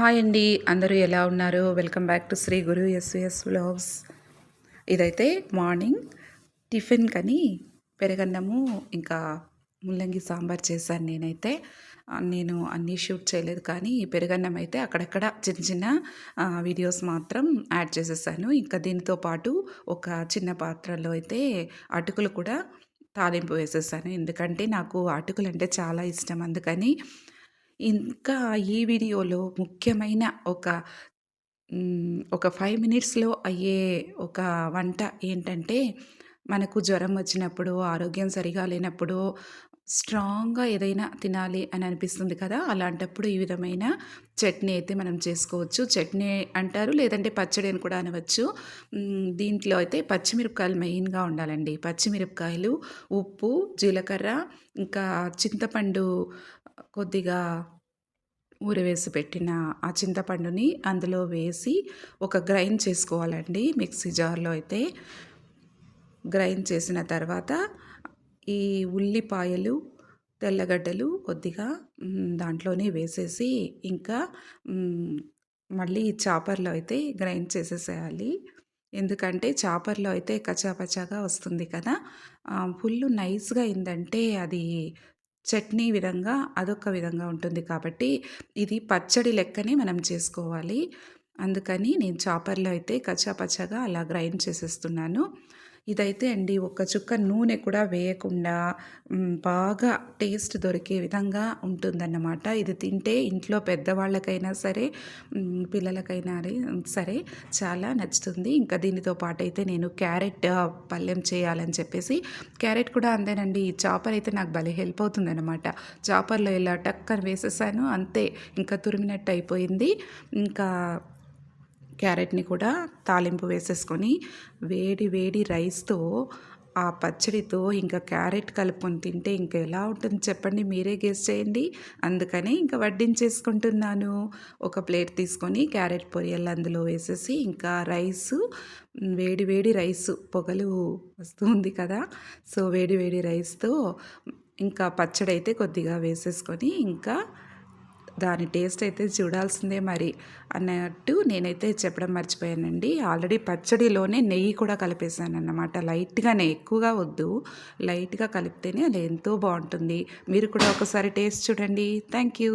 Hi అండి. అందరూ ఎలా ఉన్నారు? Welcome back to Sri Guru SVS vlogs ఇదైతే మార్నింగ్ టిఫిన్ కని పెరగన్నము ఇంకా ముల్లంగి సాంబార్ చేశాను నేనైతే. నేను అన్నీ షూట్ చేయలేదు కానీ పెరగన్నం పెరుగన్నం అయితే అక్కడక్కడ చిన్న చిన్న వీడియోస్ మాత్రం యాడ్ చేసేసాను. ఇంకా దీనితో పాటు ఒక చిన్న పాత్రలో అయితే అటుకులు కూడా తాలింపు వేసేసాను. ఎందుకంటే నాకు అటుకులు అంటే చాలా ఇష్టం. అందుకని ఇంకా ఈ వీడియోలో ముఖ్యమైన ఒక ఒక ఫైవ్ మినిట్స్లో అయ్యే ఒక వంట ఏంటంటే మనకు జ్వరం వచ్చినప్పుడు ఆరోగ్యం సరిగా లేనప్పుడు స్ట్రాంగ్గా ఏదైనా తినాలి అని అనిపిస్తుంది కదా! అలాంటప్పుడు ఈ విధమైన చట్నీ అయితే మనం చేసుకోవచ్చు. చట్నీ అంటారు లేదంటే పచ్చడి అని కూడా అనవచ్చు. దీంట్లో అయితే పచ్చిమిరపకాయలు మెయిన్గా ఉండాలండి. పచ్చిమిరపకాయలు ఉప్పు జీలకర్ర ఇంకా చింతపండు కొద్దిగా ఊరవేసి పెట్టిన ఆ చింతపండుని అందులో వేసి ఒక గ్రైండ్ చేసుకోవాలండి మిక్సీ జార్లో అయితే. గ్రైండ్ చేసిన తర్వాత ఈ ఉల్లిపాయలు తెల్లగడ్డలు కొద్దిగా దాంట్లోనే వేసేసి ఇంకా మళ్ళీ చాపర్లో అయితే గ్రైండ్ చేసేసేయాలి. ఎందుకంటే చాపర్లో అయితే కచాపచాగా వస్తుంది కదా. ఫుల్ నైస్గా అయిందంటే అది చట్నీ విధంగా అదొక విధంగా ఉంటుంది కాబట్టి ఇది పచ్చడి లెక్కనే మనం చేసుకోవాలి. అందుకని నేను చాపర్లో అయితే కచ్చాపచ్చాగా అలా గ్రైండ్ చేసేస్తున్నాను. ఇదైతే అండి ఒక చుక్క నూనె కూడా వేయకుండా బాగా టేస్ట్ దొరికే విధంగా ఉంటుందన్నమాట. ఇది తింటే ఇంట్లో పెద్దవాళ్ళకైనా సరే పిల్లలకైనా సరే చాలా నచ్చుతుంది. ఇంకా దీనితో పాటు అయితే నేను క్యారెట్ పళ్ళెం చేయాలని చెప్పేసి క్యారెట్ కూడా అంతేనండి ఈ చాపర్ అయితే నాకు భలే హెల్ప్ అవుతుందన్నమాట. చాపర్లో ఇలా టక్కర్ వేసేసాను అంతే ఇంకా తురిమినట్టు అయిపోయింది. ఇంకా క్యారెట్ని కూడా తాలింపు వేసేసుకొని వేడి వేడి రైస్తో ఆ పచ్చడితో ఇంకా క్యారెట్ కలుపుకొని తింటే ఇంకా ఎలా ఉంటుంది చెప్పండి మీరే గెస్ చేయండి. అందుకని ఇంకా వడ్డించేసుకుంటున్నాను. ఒక ప్లేట్ తీసుకొని క్యారెట్ పొరియలు అందులో వేసేసి ఇంకా రైసు వేడి వేడి రైసు పొగలు వస్తుంది కదా. సో వేడి వేడి రైస్తో ఇంకా పచ్చడి అయితే కొద్దిగా వేసేసుకొని ఇంకా దాని టేస్ట్ అయితే చూడాల్సిందే మరి అన్నట్టు నేనైతే చెప్పడం మర్చిపోయానండి. ఆల్రెడీ పచ్చడిలోనే నెయ్యి కూడా కలిపేసాను అన్నమాట లైట్గానే ఎక్కువగా వద్దు. లైట్గా కలిపితేనే అది ఎంతో బాగుంటుంది. మీరు కూడా ఒకసారి టేస్ట్ చూడండి. Thank you